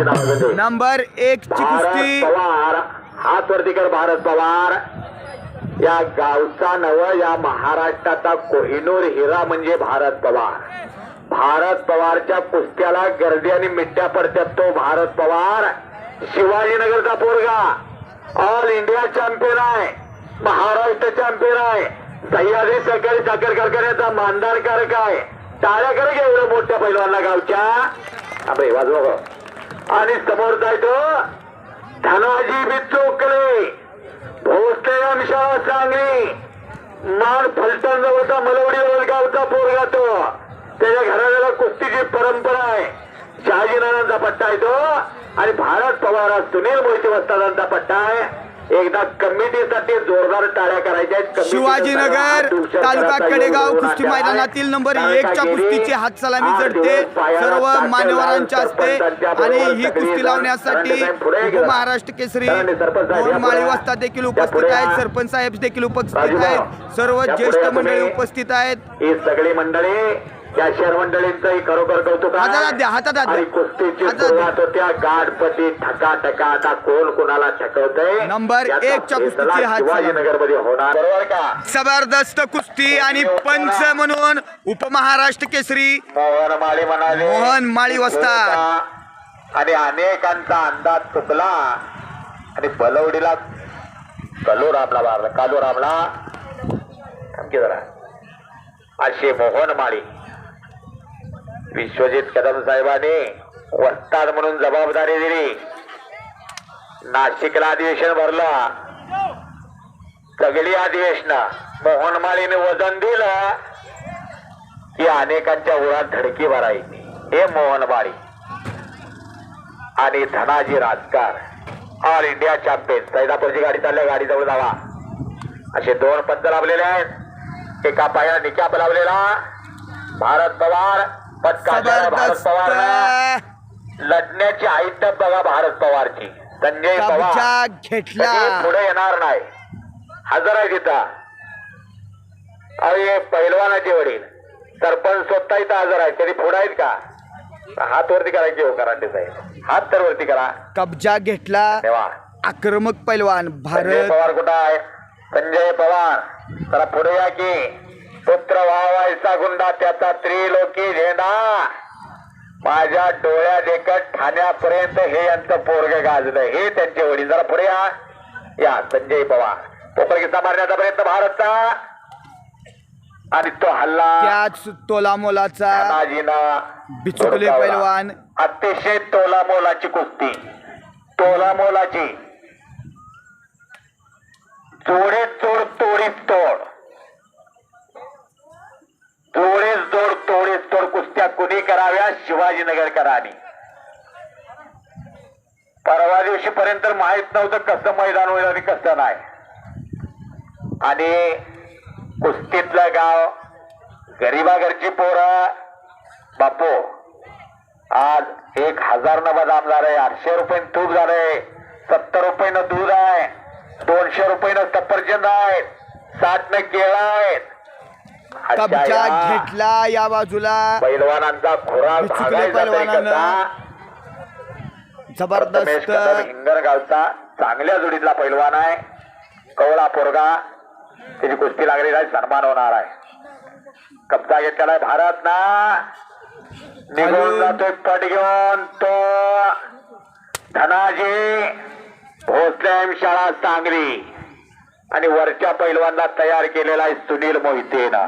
Number एक ची भारत कुस्ती. पवार हात वरती कर भारत पवार. या गावचा नव या महाराष्ट्राचा कोहिनूर हिरा म्हणजे भारत पवार. भारत पवारच्या कुस्त्याला गर्दी आणि मिठ्या पडत्यात तो भारत पवार. शिवाजीनगरचा पोरगा. ऑल इंडिया चॅम्पियन आहे. महाराष्ट्र चॅम्पियन आहे. सह्याद्री सहकारी साखर कारखान्याचा मानदारकारक आहे. टाळ्या कर घे एवढं मोठ्या पैलवानला गावच्या. अबे वाजवा. आणि समोर जायचं धनाजी बिचोकले भोसले शाळा सांगली. मान फलटण जवळचा मलवडी वलगावचा पोरगा तो त्याच्या घराण्याला कुस्तीची परंपरा आहे. शहाजीनारांचा पट्टा आहे तो. आणि भारत पवार सुनील मोहिते वस्तादांचा पट्टा आहे. एकदा कमिटीसाठी जोरदार टाळ्या करायच्या शिवाजीनगर तालुका कडेगाव कुस्ती. मैदानातील नंबर एकच्या कुस्तीची हात सलामी जडते सर्व मान्यवरांच्या सरपंचांच्या आणि ही कुस्ती लावण्यासाठी. महाराष्ट्र केसरी माळी. वस्ताद देखील उपस्थित. आहेत सरपंच साहेब देखील उपस्थित. आहेत सर्व ज्येष्ठ मंडळी. उपस्थित आहेत ही सगळी मंडळी या शहर मंडळींचंही खरोखर कौतुक. हातात. आणि कुस्तीची. सुरुवात होत्या गाडपती ठका ठका आता कोण कोणाला ठकवतय नंबर हात शिवाजीनगरमध्ये होणार. बरोबर का? जबरदस्त कुस्ती आणि पंच म्हणून उपमहाराष्ट्र केसरी. मोहन माळी म्हणाले. मोहन माळी वस्ताद. आणि अनेकांचा अंदाज चुकला आणि बलवडीला कलो रामला मारला कालो रामला जरा. असे मोहन माळी. विश्वजित कदम साहेबांनी वस्ताद म्हणून जबाबदारी दिली. नाशिकला अधिवेशन भरलं. सगळी अधिवेशन. मोहन माळीने वजन दिलं की अनेकांच्या उरात धडकी भरायची. हे मोहन माळी आणि Dhanaji Rajkar. All India champion सैदापूरची गाडी चालल्या गाडी जवळ जावा. असे दोन पंच लाभलेले आहेत. एका पायाला निकाप लावलेला. भारत पवार भारत पवार लढण्याची आयत बघा भारत पवारची. संजय पवार. घेतला. पुढे येणार नाही. हजर आहे तिथं. अहो हे पैलवानाचे वडील. सरपंच स्वतः इथं हजर आहेत कधी पुढे आहेत का? हात वरती करा की हो कराटे साहेब. हात तर वरती करा. कब्जा घेतला. आक्रमक पैलवान भारत. पवार कुठं आहे? संजय पवार. जरा पुढे या की. पुत्र व्हावायचा गुंडा त्याचा त्रिलोकी झेंडा. माझ्या डोळ्या देखत ठाण्यापर्यंत हे यांचं पोरग गाजलं. हे त्यांचे वडील. जरा पुढे या. या संजय पवार. पोपळकीचा मारण्याचा प्रयत्न भारतचा. आणि तो हल्ला त्याच तोला मोलाचा बिचुकले. पैलवान. अतिशय तोला मोलाची कुस्ती. तोला मोलाची जोड तोडीत तोड जोडीत जोड तोडीत तोड कुस्त्या कुणी शिवाजीनगरकरांनी. परवा दिवशी पर्यंत माहीत नव्हतं कसं मैदान होईल आणि कसं नाही. आणि कुस्तीतलं गाव गरीबाघरची पोरं बापू आज एक हजार न बदाम झालंय. आठशे रुपये तूप झालंय. सत्तर रुपयानं दूध आहे. दोनशे रुपयानं सफरचंद आहेत. साठ न केळं आहेत. कब्जा घेतला या बाजूला. पैलवानांचा खुराक पैलवानानं. कदम जबरदस्त. हिंगणगावचा चांगल्या जोडीतला पैलवान आहे. कवळा पोरगा. त्याची कुस्ती लागलेली आहे. सन्मान होणार आहे. कब्जा घेतलेला आहे भारत ना निघून. जातोय पट घेऊन तो. धनाजी भोसले शाळा सांगली. आणि वरच्या पैलवानला तयार केलेला आहे सुनील मोहितेनं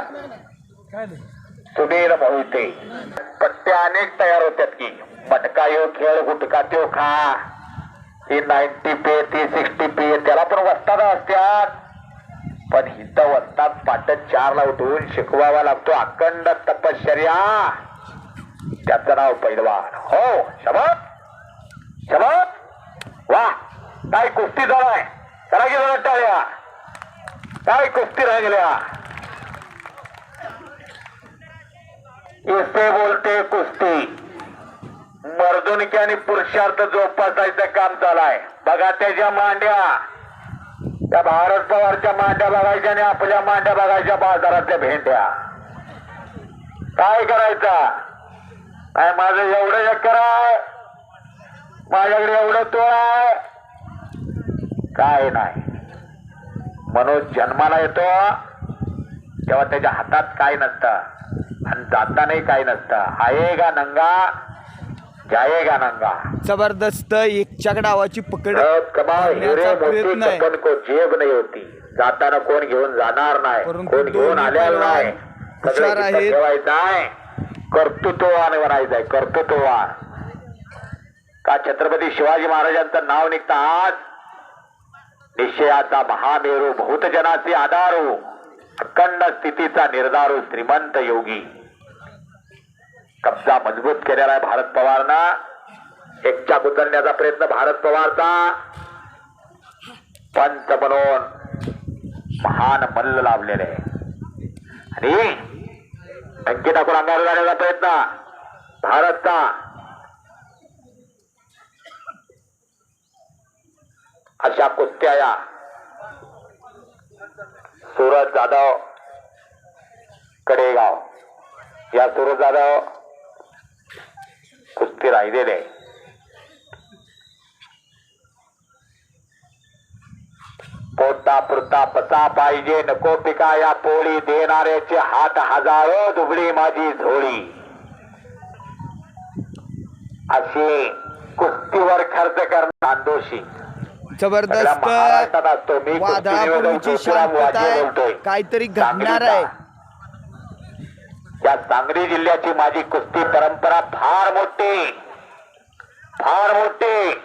सुनील मोहिते. पट्ट्या अनेक तयार होत्यात की. मटका येऊ खेळ गुटका त्यो खा. ती नाईन्टी पे ती सिक्स्टी पे त्याला पण वस्ताद असत्यात. पण हिथं वस्ताद पाटत चारला उठवून शिकवावा लागतो. अखंड तपश्चर्या. त्याचं नाव पैलवान. हो शबत शबत वा काय कुस्ती झालाय चला गेला टाळ्या. काय कुस्ती राहिल्या? इसे बोलते कुस्ती. मर्दुनिकी आणि पुरुषार्थ जोपासायचं काम चालाय बघा त्याच्या मांड्या. त्या भारत पवारच्या मांड्या बघायच्या आणि आपल्या मांड्या बघायच्या बाजारातल्या भेंड्या. काय करायचा? काय माझं एवढं चक्कर आहे. माझ्याकडे एवढं तो आहे. काय नाही. मनोज जन्माला येतो तेव्हा त्याच्या हातात काय नसतं. आणि जातानाही काय नसतं. आएगा नंगा जाएगा नंगा. जबरदस्त एकच्या डावाची पकड कमाल हिरे आहे. को जेब नाही होती. जाताना कोण घेऊन जाणार नाही. कोण घेऊन आलेला नाही. ठेवायचं आहे. कर्तृत्ववान बनायचं आहे कर्तृत्ववान. का छत्रपती शिवाजी महाराजांचं नाव निघतं आज? निश्चयाचा महामेरू भूतजनाचे आधारू. अखंड स्थितीचा निर्धारू श्रीमंत योगी. कब्जा मजबूत केलेला आहे भारत पवारना. एकच्या उचलण्याचा प्रयत्न भारत पवारचा. पंच म्हणून महान मल्ल लावलेले आहे आणि अंकिता टाकून अंगावर जाण्याचा प्रयत्न. भारतचा अशा कुस्त्या या. सूरज जाधव कडेगाव. या सूरज जाधव कुस्ती राहिलेले. पोटा पुरता पचा पाहिजे नको पिका या पोळी देणाऱ्याचे हात हजारो दुबळी माझी झोळी. अशी कुस्तीवर खर्च करणार दोषी जबरदस्त वादळापूर्वीची शांतता आहे काहीतरी घडणार आहे. या सांगली जिल्ह्याची माझी कुस्ती परंपरा फार मोठी. फार मोठी.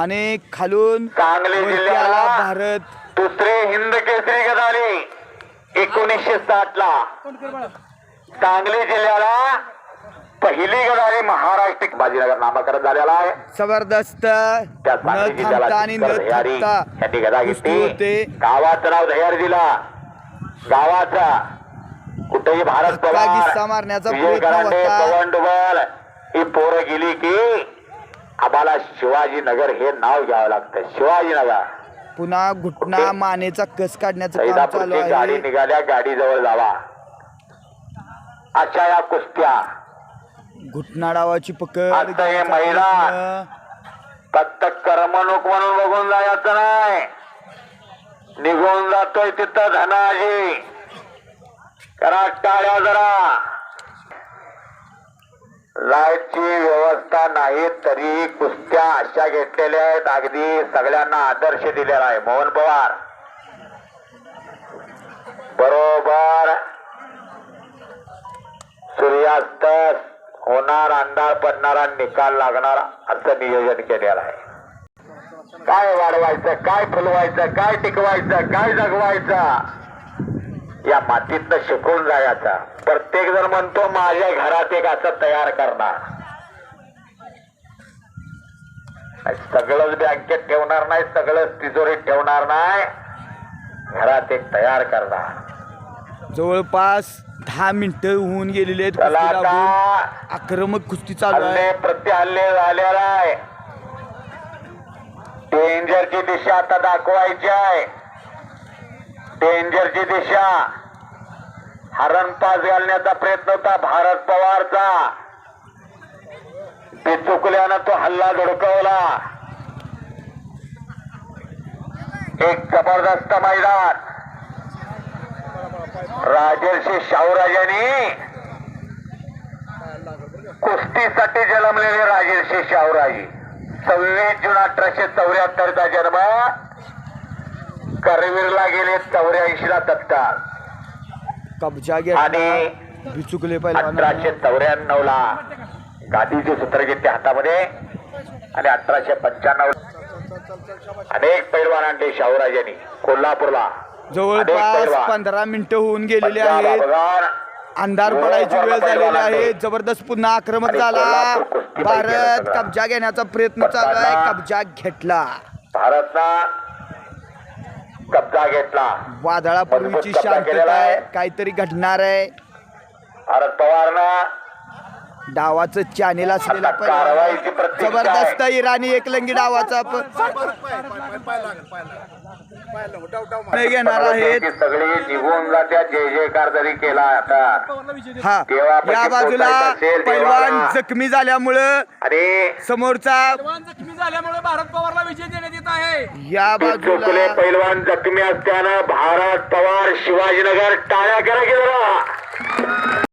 आणि खालून सांगली जिल्ह्याला भारत दुसरे हिंद केसरी गदाली. एकोणीसशे साठ ला सांगली जिल्ह्याला पहिली गदाली महाराष्ट्र बाजीनगर नामकरण झालेला आहे. जबरदस्त त्या न सांगली जिल्ह्याला थांबता आणि न चित्तर दह्यारी थांबता यांनी गदा घेतली. गावाचं नाव दह्यार दिला गावाचा कुठेही भारत पवार विजय. पवन डुबल ही पोरं गेली की आम्हाला शिवाजीनगर हे नाव घ्यावं लागतं. शिवाजीनगर. पुन्हा घुटना. मानेचा कस काढण्याचं गाडी निघाल्या गाडी जवळ जावा. अशा या कुस्त्या. घुटना डावाची पकड आता हे महिला फक्त करमणूक म्हणून बघून जायचं नाही. निघून जातोय तिथं धनाजी. करा टाळ्या जरा. लाईटची व्यवस्था नाही तरी कुस्त्या अशा घेतलेल्या आहेत. अगदी सगळ्यांना आदर्श दिलेला आहे. मोहन पवार. बरोबर. सूर्यास्त होणार अंधार पडणारा निकाल लागणार असं नियोजन केलेलं आहे. काय वाढवायचं काय फुलवायचं काय टिकवायचं काय जगवायचं? या मातीतनं शिकून जायचा. प्रत्येक जण म्हणतो माझ्या घरात एक असं तयार करणार. सगळंच बँकेत ठेवणार नाही सगळंच तिजोरीत ठेवणार नाही. घरात एक तयार करणार. जवळपास दहा मिनिटं होऊन गेलेले आहेत चला कुस्ती लागून. आता आक्रमक कुस्ती चालू हल्ले आहे प्रत्यहल्ले झालेला आहे. डेंजरची दिशा आता दाखवायची आहे. डेंजरची दिशा. हरण पास घालण्याचा प्रयत्न होता भारत पवारचा. ते चुकल्यानं तो हल्ला धडकवला. एक जबरदस्त मैदान. राजर्षी शाहूराजांनी कुस्तीसाठी जन्मलेले राजर्षी शाहूराजी. सव्वीस जून अठराशे चौऱ्याहत्तरचा जन्म करवीरला गेले चौऱ्याऐंशी ला तत्काळ. कब्जा आणि बिचुकले अठराशे चौऱ्याण्णव ला गादीचे सूत्र घेतले हातामध्ये. आणि अठराशे पंच्याण्णव अनेक पैलवान आणले शाहूराजांनी कोल्हापूरला. जवळपास. पंधरा मिनिटं होऊन गेलेले आहेत. अंधार पडायची वेळ झालेली आहे. जबरदस्त पुन्हा आक्रमक झाला. भारत. कब्जा घेण्याचा प्रयत्न चालू आहे. कब्जा घेतला. भारतनं कब्जा घेतला. वादळापूर्वीची शांतता आहे. काहीतरी घडणार आहे. भारत पवारनं डावाचं चॅनेल असलेला प्रतीक्षा जबरदस्त इराणी एकलंगी डावाचा प- निर्णय घेणार आहेत. ती सगळी निघून जात्या जय जयकार जरी केला आता. हा. या बाजूला पोचायचं असेल, पैलवान. जखमी झाल्यामुळं आणि समोरचा जखमी झाल्यामुळे भारत पवारला विजय देण्यात येत आहे. या बाजूला पैलवान जखमी असताना भारत पवार शिवाजीनगर टाळ्या करा जरा.